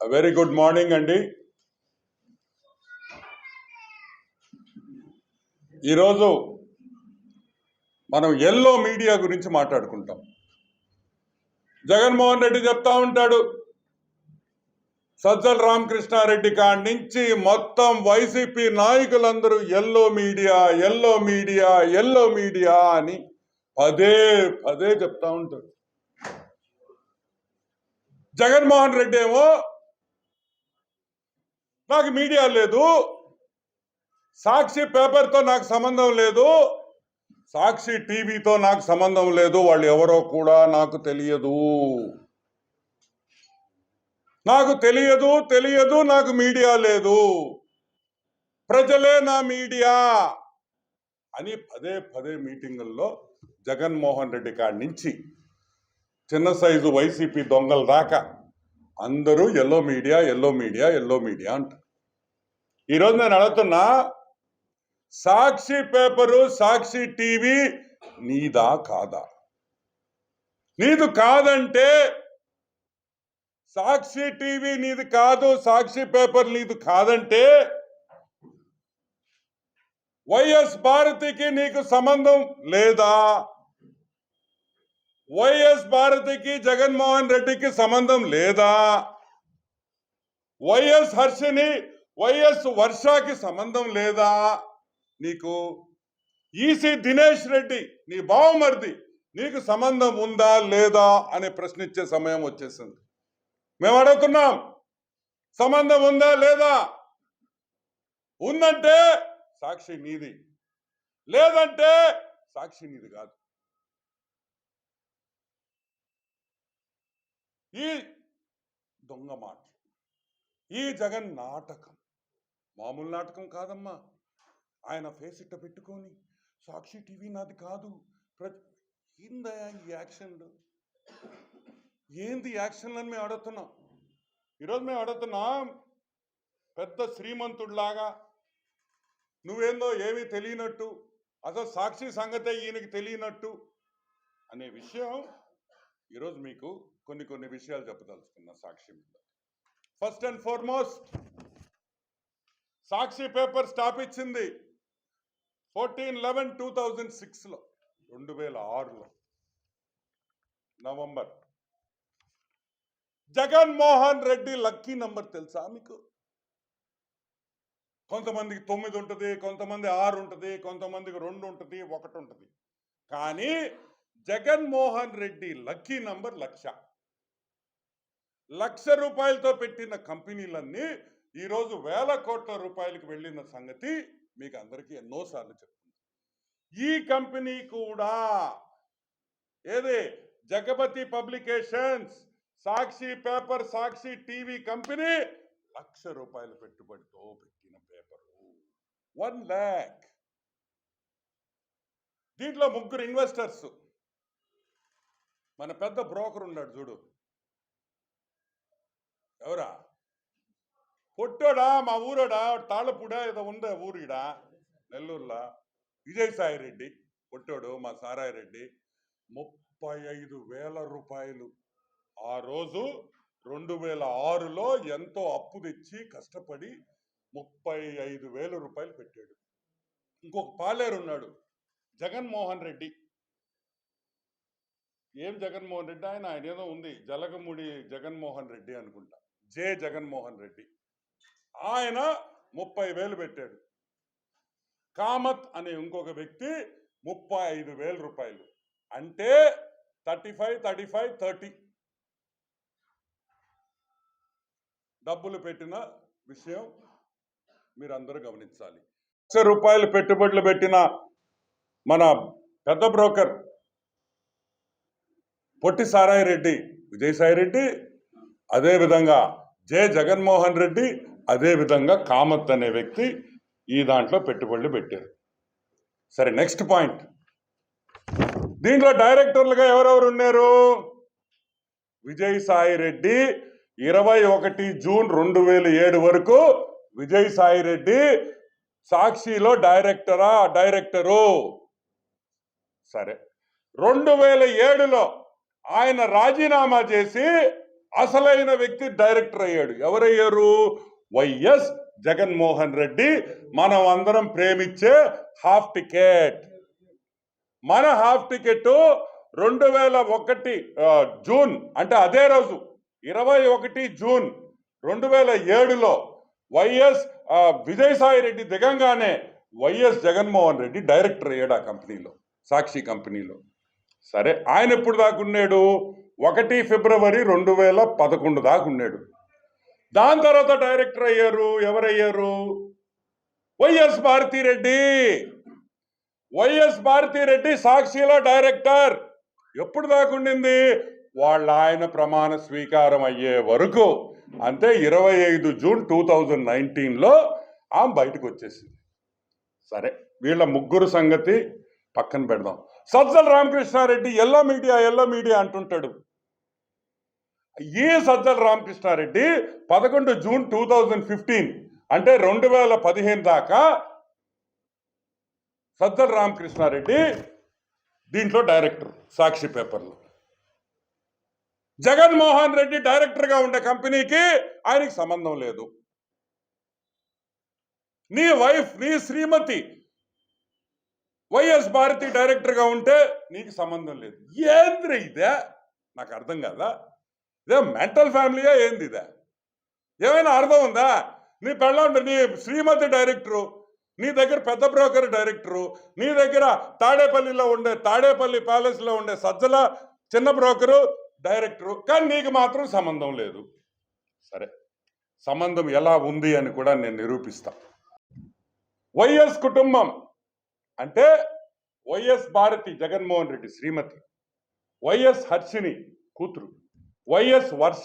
Very good morning అండి ఈరోజు మనం ఎల్లో మీడియా గురించి మాట్లాడుకుంటాం. జగన్మోహన్ రెడ్డి చెప్తా ఉంటాడు సజ్జల రామకృష్ణారెడ్డి కాడి నుంచి మొత్తం వైసీపీ నాయకులందరూ yellow media yellow media yellow media అని పదే పదే చెప్తా ఉంటాడు. జగన్మోహన్ రెడ్డి ఏమో నాకు మీడియా లేదు. సాక్షి పేపర్తో నాకు సంబంధం లేదు. సాక్షి టీవీతో నాకు సంబంధం లేదు. వాళ్ళు ఎవరో కూడా నాకు తెలియదు. నాకు తెలియదు తెలియదు నాకు మీడియా లేదు. ప్రజలే నా మీడియా అని పదే పదే మీటింగుల్లో జగన్మోహన్ రెడ్డి కాడి నుంచి చిన్న సైజు వైసీపీ దొంగల దాకా అందరూ yellow media yellow media yellow media అంటారు. ఈరోజు నేను అడుగుతున్నా సాక్షి పేపరు సాక్షి టీవీ నీదా కాదా? నీదు కాదంటే సాక్షి టీవీ నీది కాదు సాక్షి పేపర్ నీది కాదంటే వైఎస్ భారతికి నీకు సంబంధం లేదా? వైఎస్ భారతికి జగన్మోహన్ రెడ్డికి సంబంధం లేదా? వైఎస్ హర్షిని వైఎస్ వర్షాకి సంబంధం లేదా? నీకు ఈసీ దినేష్ రెడ్డి నీ బావమరిది నీకు సంబంధం ఉందా లేదా అని ప్రశ్నించే సమయం వచ్చేసింది. మేము అడుగుతున్నాం సంబంధం ఉందా లేదా? ఉందంటే సాక్షి నీది లేదంటే సాక్షి నీది కాదు. ఈ దొంగ మాట. ఈ జగన్ నాటకం. మామూలు నాటకం కాదమ్మా. ఆయన ఫేస్ ఇట్ట పెట్టుకొని సాక్షి టీవీ నాది కాదు. ప్ర ఏందయ్యా ఈ యాక్షన్లు ఏంది యాక్షన్లు అని మేము అడుగుతున్నాం. ఈరోజు మేము అడుగుతున్నాం పెద్ద శ్రీమంతుడిలాగా నువ్వేందో ఏమీ తెలియనట్టు అసలు సాక్షి సంగతే ఈయనకి తెలియనట్టు అనే విషయం ఈరోజు మీకు కొన్ని కొన్ని విషయాలు చెప్పదలుచుకున్నా సాక్షి మీద. First and foremost Sakshi paper start ఇచ్చింది ఫోర్టీన్ లెవెన్ టూ థౌజండ్ సిక్స్లో రెండు వేల ఆరులో November. Jaganmohan Reddy lucky number తెలుసా మీకు? కొంతమందికి తొమ్మిది ఉంటుంది కొంతమంది ఆరు ఉంటుంది కొంతమందికి రెండు ఉంటుంది ఒకటి ఉంటుంది. కానీ జగన్మోహన్ రెడ్డి లక్కీ నంబర్ లక్ష. లక్ష రూపాయలతో పెట్టిన కంపెనీలన్నీ ఈరోజు వేల కోట్ల రూపాయలకు వెళ్ళిన సంగతి మీకు అందరికీ ఎన్నోసార్లు చెప్తుంది. ఈ కంపెనీ కూడా ఏది? Jagapathi publications Sakshi paper Sakshi TV company lakh రూపాయల పెట్టుబడితో పెట్టిన పేపరు. వన్ ల్యాక్. దీంట్లో ముగ్గురు ఇన్వెస్టర్స్ మన పెద్ద బ్రోకర్ ఉన్నాడు చూడు. ఎవరా? పొట్టోడా మా ఊరోడా? తాళపూడా ఏదో ఉందా ఊరిడా? నెల్లూరులో? విజయసాయి రెడ్డి పొట్టోడు మా సారాయి రెడ్డి ముప్పై ఐదు వేల రూపాయలు. ఆ రోజు రెండు వేల ఆరులో ఎంతో అప్పు తెచ్చి కష్టపడి ముప్పై ఐదు వేల రూపాయలు పెట్టాడు. ఇంకొక పాలేరు ఉన్నాడు జగన్మోహన్ రెడ్డి. ఏం జగన్మోహన్ రెడ్డి? ఆయన ఆయన ఏదో ఉంది జలగముడి జగన్మోహన్ రెడ్డి అనుకుంటా. జే జగన్మోహన్ రెడ్డి. ఆయన ముప్పై వేలు పెట్టాడు. కామత్ అనే ఇంకొక వ్యక్తి ముప్పై ఐదు వేల రూపాయలు. అంటే thirty five thirty five thirty. డబ్బులు పెట్టిన విషయం మీరందరూ గమనించాలి. లక్ష రూపాయలు పెట్టుబడులు పెట్టిన మన పెద్ద బ్రోకర్ పొట్టి సారాయి రెడ్డి విజయసాయి రెడ్డి అదేవిధంగా జె జగన్మోహన్ రెడ్డి అదేవిధంగా కామత్ అనే వ్యక్తి ఈ దాంట్లో పెట్టుబడులు పెట్టారు. సరే నెక్స్ట్ పాయింట్. దీంట్లో డైరెక్టర్లుగా ఎవరెవరు ఉన్నారు? విజయసాయి రెడ్డి ఇరవై ఒకటి జూన్ రెండు వేల ఏడు వరకు విజయసాయి రెడ్డి సాక్షిలో డైరెక్టరా డైరెక్టరు? సరే. రెండు వేల ఏడులో ఆయన రాజీనామా చేసి అసలైన వ్యక్తి డైరెక్టర్ అయ్యాడు. ఎవరయ్యారు? వైఎస్ జగన్మోహన్ రెడ్డి. మనం అందరం ప్రేమించే హాఫ్ టికెట్. మన హాఫ్ టికెట్ రెండు వేల ఒకటి జూన్ అంటే అదే రోజు ఇరవై ఒకటి జూన్ రెండు వేల ఏడులో వైఎస్ విజయసాయి రెడ్డి దిగంగానే వైఎస్ జగన్మోహన్ రెడ్డి డైరెక్టర్ అయ్యాడు ఆ కంపెనీలో సాక్షి కంపెనీలో. సరే ఆయన ఎప్పుడు దాకా ఉన్నాడు? ఒకటి ఫిబ్రవరి రెండు వేల పదకొండు దాకా ఉన్నాడు. దాని తర్వాత డైరెక్టర్ అయ్యారు. ఎవరయ్యారు? వైఎస్ భారతిరెడ్డి. వైఎస్ భారతిరెడ్డి సాక్షిలో డైరెక్టర్. ఎప్పుడు దాకా ఉండింది? వాళ్ళ ఆయన ప్రమాణ స్వీకారం అయ్యే వరకు. అంటే ఇరవై ఐదు జూన్ టూ థౌజండ్ నైన్టీన్లో ఆమె బయటకు వచ్చేసింది. సరే వీళ్ళ ముగ్గురు సంగతి పక్కన పెడదాం. Sajjala Ramakrishna Reddy yellow media yellow media అంటుంటాడు. ఈ సజ్జల రామకృష్ణారెడ్డి పదకొండు జూన్ టూ థౌజండ్ ఫిఫ్టీన్ అంటే రెండు వేల పదిహేను దాకా సజ్జల రామకృష్ణారెడ్డి దీంట్లో డైరెక్టర్ సాక్షి పేపర్లో. జగన్మోహన్ రెడ్డి డైరెక్టర్గా ఉండే కంపెనీకి ఆయనకి సంబంధం లేదు. నీ వైఫ్ నీ శ్రీమతి వైఎస్ భారతి డైరెక్టర్గా ఉంటే నీకు సంబంధం లేదు. ఏంద్ర ఇదే? నాకు అర్థం కాదా? ఇదే మెంటల్ ఫ్యామిలీయా ఏంది ఇదే? ఏమైనా అర్థం ఉందా? నీ పెళ్ళండి నీ శ్రీమతి డైరెక్టరు నీ దగ్గర పెద్ద బ్రోకర్ డైరెక్టరు నీ దగ్గర తాడేపల్లిలో ఉండే తాడేపల్లి ప్యాలెస్లో ఉండే సజ్జల చిన్న బ్రోకరు డైరెక్టరు. కానీ నీకు మాత్రం సంబంధం లేదు. సరే. సంబంధం ఎలా ఉంది అని కూడా నేను నిరూపిస్తా. వైఎస్ కుటుంబం అంటే వైఎస్ భారతి జగన్మోహన్ రెడ్డి శ్రీమతి వైఎస్ హర్షిని కూతురు. వైఎస్ వర్ష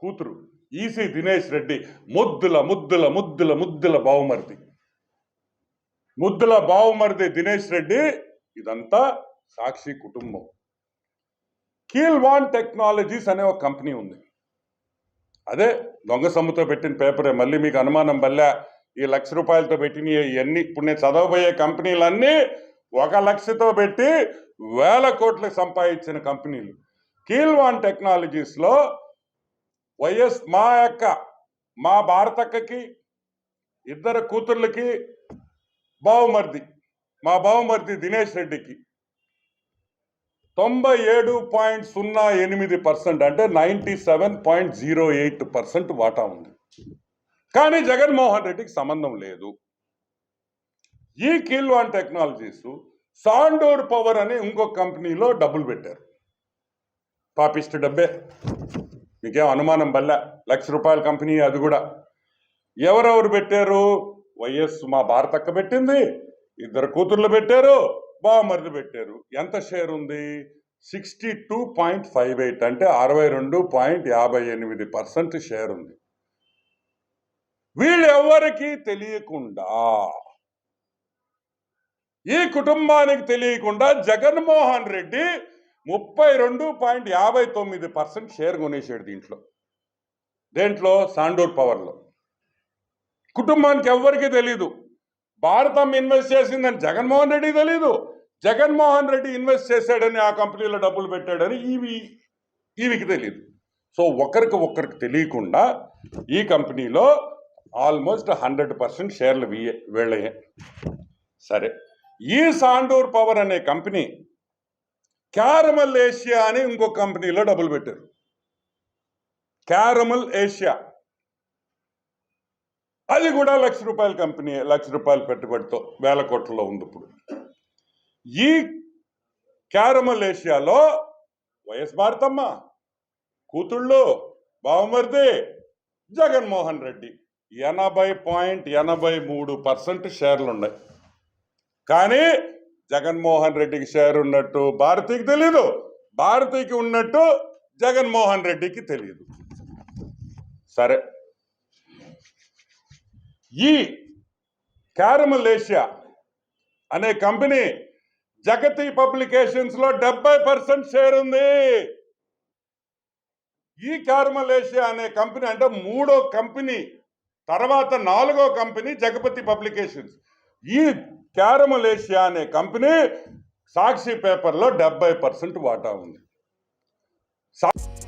కూతురు ఈసీ దినేష్ రెడ్డి ముద్దుల ముద్దుల ముద్దుల ముద్దుల బావుమరిది. ముద్దుల బావుమరిది దినేష్ రెడ్డి ఇదంతా సాక్షి కుటుంబం. కీల్వాన్ టెక్నాలజీస్ అనే ఒక కంపెనీ ఉంది. అదే దొంగ సొమ్ముతో పెట్టిన పేపరే మళ్ళీ మీకు అనుమానం వల్ల ఈ లక్ష రూపాయలతో పెట్టిన ఇవన్నీ ఇప్పుడు నేను చదవబోయే కంపెనీలన్నీ ఒక లక్షతో పెట్టి వేల కోట్లకు సంపాదించిన కంపెనీలు. కీల్వాన్ టెక్నాలజీస్లో వైఎస్ మా యొక్క మా భారతక్కకి ఇద్దరు కూతుర్లకి బావుమర్ది మా బావుమర్ది దినేష్ రెడ్డికి తొంభై ఏడు పాయింట్ సున్నా ఎనిమిది పర్సెంట్ అంటే ninety seven point zero eight percent వాటా ఉంది. కానీ జగన్మోహన్ రెడ్డికి సంబంధం లేదు. ఈ కిల్వాన్ టెక్నాలజీస్ సాండోర్ పవర్ అనే ఇంకో కంపెనీలో డబ్బులు పెట్టారు. పాపిస్ట్ డబ్బే. మీకేం అనుమానం బల్ల? లక్ష రూపాయల కంపెనీ అది కూడా. ఎవరెవరు పెట్టారు? వైఎస్ మా భారతక్క పెట్టింది ఇద్దరు కూతుర్లు పెట్టారు బామర్ది పెట్టారు. ఎంత షేర్ ఉంది? Sixty two point five eight అంటే అరవై రెండు పాయింట్ యాభై ఎనిమిది పర్సెంట్ షేర్ ఉంది. వీళ్ళెవ్వరికీ తెలియకుండా ఈ కుటుంబానికి తెలియకుండా జగన్మోహన్ రెడ్డి ముప్పై రెండు పాయింట్ యాభై తొమ్మిది పర్సెంట్ షేర్ కొనేసాడు దీంట్లో. దేంట్లో? సాండూర్ పవర్లో. కుటుంబానికి ఎవ్వరికీ తెలీదు. భారతం ఇన్వెస్ట్ చేసిందని జగన్మోహన్ రెడ్డి తెలీదు. జగన్మోహన్ రెడ్డి ఇన్వెస్ట్ చేశాడని ఆ కంపెనీలో డబ్బులు పెట్టాడని ఈవి ఈవికి తెలియదు సో ఒకరికి ఒకరికి తెలియకుండా ఈ కంపెనీలో ఆల్మోస్ట్ హండ్రెడ్ పర్సెంట్ షేర్లు వీయే వీళ్ళయే. సరే. ఈ సాండూర్ పవర్ అనే కంపెనీ క్యారమల్ ఏషియా అని ఇంకో కంపెనీలో డబ్బులు పెట్టారు. Carmel Asia. అది కూడా లక్ష రూపాయల కంపెనీ లక్ష రూపాయల పెట్టుబడితో వేల కోట్లలో ఉంది ఇప్పుడు. ఈ క్యారమల్ ఏషియాలో వైఎస్ భారతమ్మ కూతుళ్ళు బావమర్ది జగన్మోహన్ రెడ్డి. ఎనభై పాయింట్ ఎనభై మూడు పర్సెంట్ షేర్లు ఉన్నాయి కానీ జగన్మోహన్ రెడ్డికి షేర్ ఉన్నట్టు భారతికి తెలీదు. భారతికి ఉన్నట్టు జగన్మోహన్ రెడ్డికి తెలియదు సరే. ఈ క్యారమల్ ఏషియా అనే కంపెనీ జగతి పబ్లికేషన్స్లో డెబ్బై పర్సెంట్ షేర్ ఉంది. ఈ క్యారమల్ ఏషియా అనే కంపెనీ అంటే మూడో కంపెనీ తర్వాత నాలుగో కంపెనీ జగపతి పబ్లికేషన్స్. ఈ క్యారమలేషియా అనే కంపెనీ సాక్షి పేపర్లో డెబ్బై పర్సెంట్ వాటా ఉంది. సా-